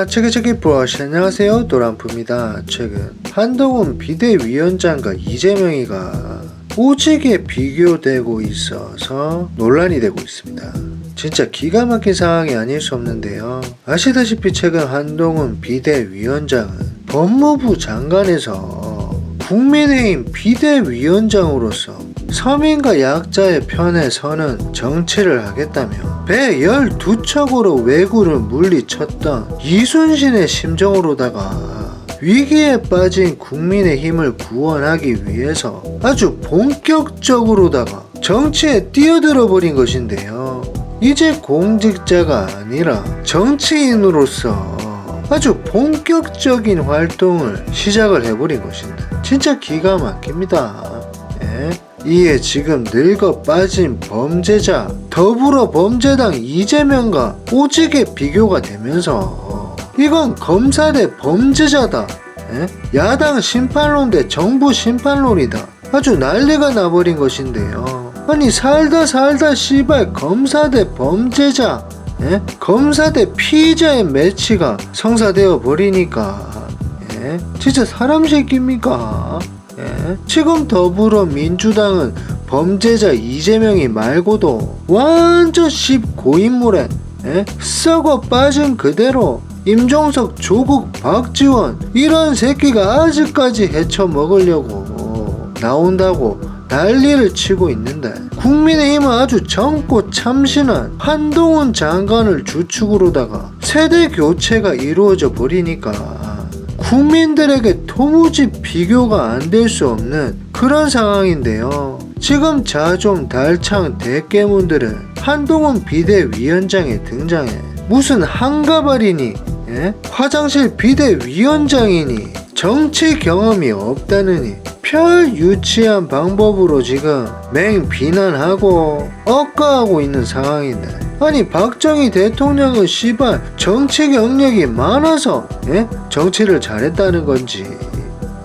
자, 체크체크 브러쉬 안녕하세요. 도란프입니다. 최근 한동훈 비대위원장과 이재명이가 오지게 비교되고 있어서 논란이 되고 있습니다. 진짜 기가 막힌 상황이 아닐 수 없는데요. 아시다시피 최근 한동훈 비대위원장은 법무부 장관에서 국민의힘 비대위원장으로서 서민과 약자의 편에 서는 정치를 하겠다며 배 12척으로 왜구를 물리쳤던 이순신의 심정으로다가 위기에 빠진 국민의 힘을 구원하기 위해서 아주 본격적으로다가 정치에 뛰어들어 버린 것인데요. 이제 공직자가 아니라 정치인으로서 아주 본격적인 활동을 시작을 해버린 것인데 진짜 기가 막힙니다. 예? 이에 지금 늙어 빠진 범죄자 더불어 범죄당 이재명과 오지게 비교가 되면서 이건 검사 대 범죄자다. 예? 야당 심판론 대 정부 심판론이다. 아주 난리가 나버린 것인데요. 아니 살다 살다 씨발 검사 대 범죄자 예? 검사 대 피의자의 매치가 성사되어 버리니까 예? 진짜 사람 새끼입니까? 예? 지금 더불어민주당은 범죄자 이재명이 말고도 완전 씹 고인물에 예? 썩어 빠진 그대로 임종석, 조국, 박지원 이런 새끼가 아직까지 헤쳐 먹으려고 나온다고 난리를 치고 있는데 국민의힘은 아주 젊고 참신한 한동훈 장관을 주축으로다가 세대 교체가 이루어져 버리니까 국민들에게 도무지 비교가 안 될 수 없는 그런 상황인데요. 지금 자좀 달창 대깨문들은 한동훈 비대위원장의 등장에 무슨 한가발이니 예? 화장실 비대위원장이니 정치 경험이 없다느니 별 유치한 방법으로 지금 맹 비난하고 억까하고 있는 상황인데 아니 박정희 대통령은 씨발 정치 경력이 많아서 예? 정치를 잘했다는 건지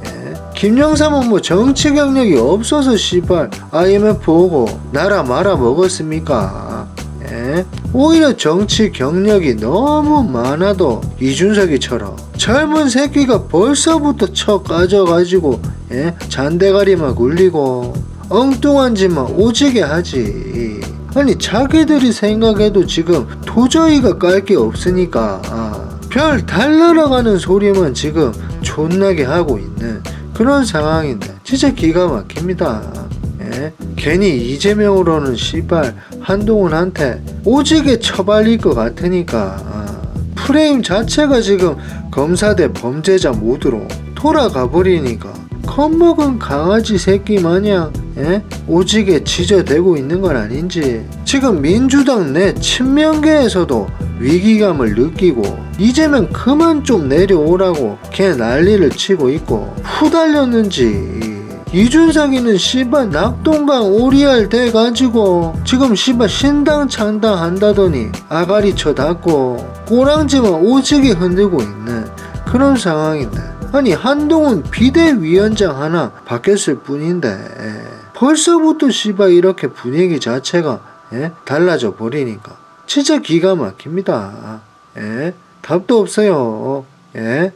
예? 김영삼은 뭐 정치 경력이 없어서 씨발 IMF 오고 나라 말아 먹었습니까 예? 오히려 정치 경력이 너무 많아도 이준석이처럼 젊은 새끼가 벌써부터 쳐 까져가지고 예? 잔대가리만 굴리고 엉뚱한 짓만 오지게 하지 아니 자기들이 생각해도 지금 도저히가 깔 게 없으니까 아, 별 달날아가는 소리만 지금 존나게 하고 있는 그런 상황인데 진짜 기가 막힙니다 예? 괜히 이재명으로는 씨발 한동훈한테 오지게 처발릴 것 같으니까 아, 프레임 자체가 지금 검사 대 범죄자 모드로 돌아가 버리니까 겁먹은 강아지 새끼 마냥 예? 오지게 지저대고 있는 건 아닌지 지금 민주당 내 친명계에서도 위기감을 느끼고 이제면 그만 좀 내려오라고 걔 난리를 치고 있고 후달렸는지 이준석이는 씨발 낙동강 오리알 돼가지고 지금 씨발 신당 창당 한다더니 아가리 쳐닫고 꼬랑지만 오지게 흔들고 있는 그런 상황인데 아니 한동훈 비대위원장 하나 바뀌었을 뿐인데 벌써부터 씨발 이렇게 분위기 자체가 예? 달라져 버리니까 진짜 기가 막힙니다 예? 답도 없어요 예?